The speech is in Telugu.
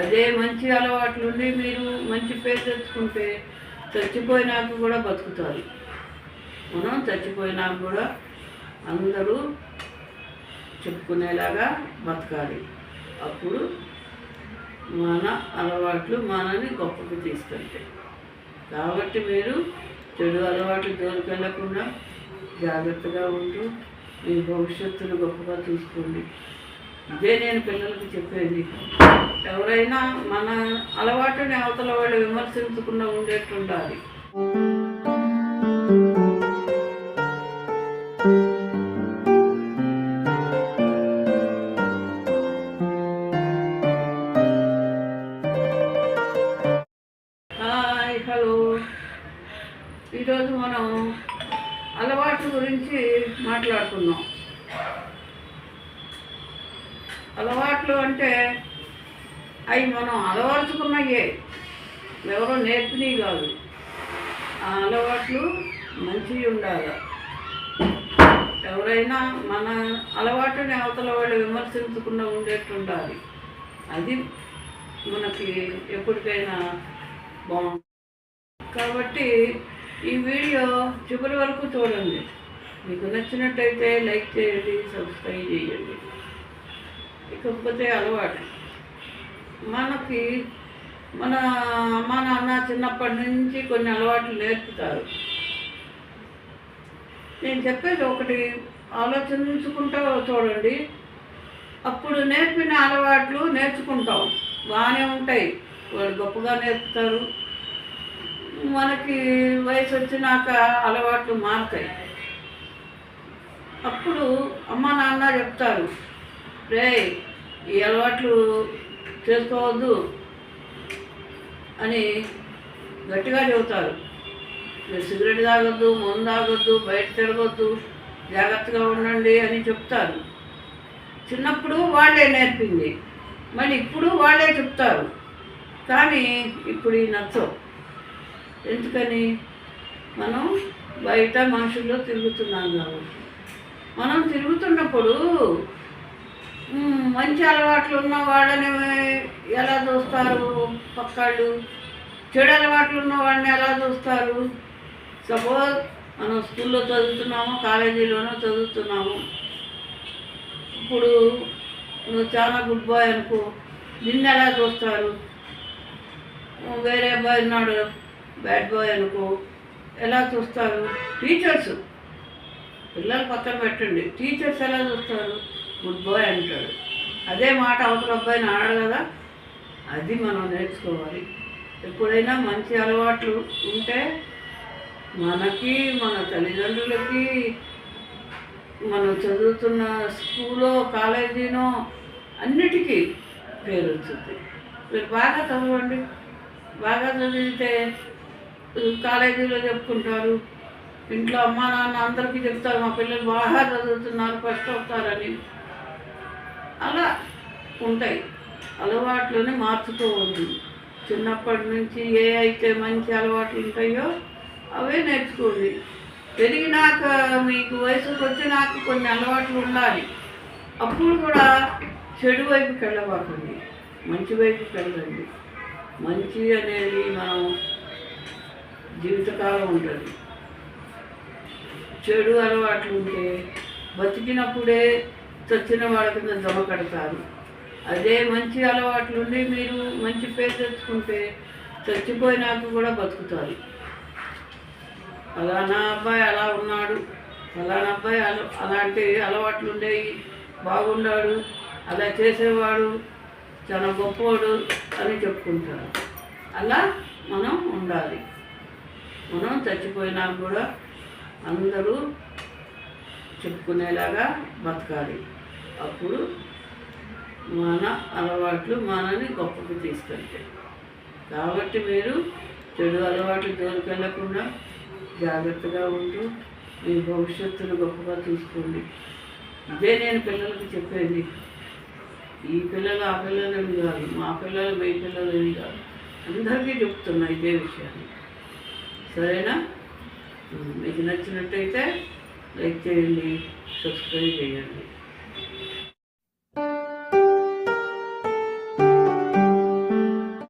అదే మంచి అలవాట్లు ఉండి మీరు మంచి పేరు తెచ్చుకుంటే చచ్చిపోయినాక కూడా బతుకుతారు. మనం చచ్చిపోయినాక కూడా అందరూ చెప్పుకునేలాగా బతకాలి. అప్పుడు మన అలవాట్లు మనని గొప్పకు తీసుకెళ్తాయి. కాబట్టి మీరు చెడు అలవాట్లు దోరికెళ్ళకుండా జాగ్రత్తగా ఉంటూ మీ భవిష్యత్తును గొప్పగా చూసుకోండి. ఇదే నేను పిల్లలకు చెప్పేది. ఎవరైనా మన అలవాటుని అవతల వాళ్ళు విమర్శించకుండా ఉండేట్టుండాలి. హలో. ఈరోజు మనం అలవాటు గురించి మాట్లాడుకుందాం. అలవాట్లు అంటే అవి మనం అలవర్చుకున్నయే ఎవరో నేర్పినవి కాదు. ఆ అలవాట్లు మంచివి ఉండాలి. ఎవరైనా మన అలవాటుని అవతల వాళ్ళు విమర్శించకుండా ఉండేట్టు ఉండాలి అది మనకి ఎప్పటికైనా బాగుంటుంది కాబట్టి ఈ వీడియో చివరి వరకు చూడండి. మీకు నచ్చినట్టయితే లైక్ చేయండి సబ్స్క్రైబ్ చేయండి. ఇకపోతే అలవాటు. మనకి మన అమ్మ నాన్న చిన్నప్పటి నుంచి కొన్ని అలవాట్లు నేర్పుతారు. నేను చెప్పేది ఒకటి ఆలోచించుకుంటూ చూడండి. అప్పుడు నేర్పిన అలవాట్లు నేర్చుకుంటాం. బాగానే ఉంటాయి. వాళ్ళు గొప్పగా నేర్పుతారు. మనకి వయసు వచ్చినాక అలవాట్లు మారుతాయి. అప్పుడు అమ్మ నాన్న చెప్తారు రే ఈ అలవాట్లు చేసుకోవద్దు అని గట్టిగా చెబుతారు. మీరు సిగరెట్ తాగొద్దు మందు తాగొద్దు బయట తిరగొద్దు జాగ్రత్తగా ఉండండి అని చెప్తారు. చిన్నప్పుడు వాళ్ళే నేర్పింది. మరి ఇప్పుడు వాళ్ళే చెప్తారు. కానీ ఇప్పుడు ఈ నచ్చవు. ఎందుకని? మనం బయట మనుషుల్లో తిరుగుతున్నాం కాబట్టి. మనం తిరుగుతున్నప్పుడు మంచి అలవాట్లు ఉన్న వాళ్ళని ఎలా చూస్తారు? పక్కాళ్ళు. చెడు అలవాట్లు ఉన్న వాడిని ఎలా చూస్తారు? సపోజ్ మనం స్కూల్లో చదువుతున్నాము కాలేజీలోనూ చదువుతున్నాము. ఇప్పుడు నువ్వు చాలా గుడ్ బాయ్ అనుకో నిన్ను ఎలా చూస్తారు? వేరే అబ్బాయి ఉన్నాడు బ్యాడ్ బాయ్ అనుకో ఎలా చూస్తారు? టీచర్స్. పిల్లలు పక్కన పెట్టండి. టీచర్స్ ఎలా చూస్తారు? గుడ్ బాయ్ అంటాడు. అదే మాట అవతల అబ్బాయిని ఆడాడు కదా అది మనం నేర్చుకోవాలి. ఎప్పుడైనా మంచి అలవాట్లు ఉంటే మనకి మన తల్లిదండ్రులకి మనం చదువుతున్న స్కూలో కాలేజీనో అన్నిటికీ పేరు వచ్చింది మీరు బాగా చదవండి. బాగా చదివితే కాలేజీలో చెప్పుకుంటారు. ఇంట్లో అమ్మా నాన్న అందరికీ చెప్తారు మా పిల్లలు బాగా చదువుతున్నారు ఫస్ట్ అవుతారని. ఉంటాయి. అలవాట్లని మార్చుకోవద్దు చిన్నప్పటి నుంచి ఏ అయితే మంచి అలవాట్లు ఉంటాయో అవే నేర్చుకోండి. పెరిగినాక మీకు వయసుకు వచ్చినాక కొన్ని అలవాట్లు ఉండాలి. అప్పుడు కూడా చెడు వైపుకి వెళ్ళబోకండి మంచి వైపుకి వెళ్ళండి. మంచి అనేది మనం జీవితకాలం ఉంటుంది. చెడు అలవాట్లు ఉంటే బతికినప్పుడే చచ్చిన వాళ్ళ కింద జమ కడతారు. అదే మంచి అలవాట్లు ఉండి మీరు మంచి పేరు తెచ్చుకుంటే చచ్చిపోయినాక కూడా బతుకుతారు. ఫలానా అబ్బాయి అలా ఉన్నాడు ఫలానా అబ్బాయి అల అలాంటి అలవాట్లు ఉండేవి బాగున్నాడు అలా చేసేవాడు చాలా గొప్పవాడు అని చెప్పుకుంటారు. అలా మనం ఉండాలి. మనం చచ్చిపోయినాక కూడా అందరూ చెప్పుకునేలాగా బతకాలి. అప్పుడు మన అలవాట్లు మనని గొప్పకు తీసుకెళ్తాయి కాబట్టి మీరు చెడు అలవాట్లు జోలికెళ్ళకుండా జాగ్రత్తగా ఉంటూ మీ భవిష్యత్తును గొప్పగా చూసుకోండి. ఇదే నేను పిల్లలకు చెప్పేది. ఈ పిల్లలు ఆ పిల్లలని కాదు మా పిల్లలు మీ పిల్లలని కాదు. అందరికీ చెప్తున్నా ఇదే విషయాన్ని. సరేనా? మీకు నచ్చినట్టయితే లైక్ చేయండి సబ్స్క్రైబ్ చేయండి.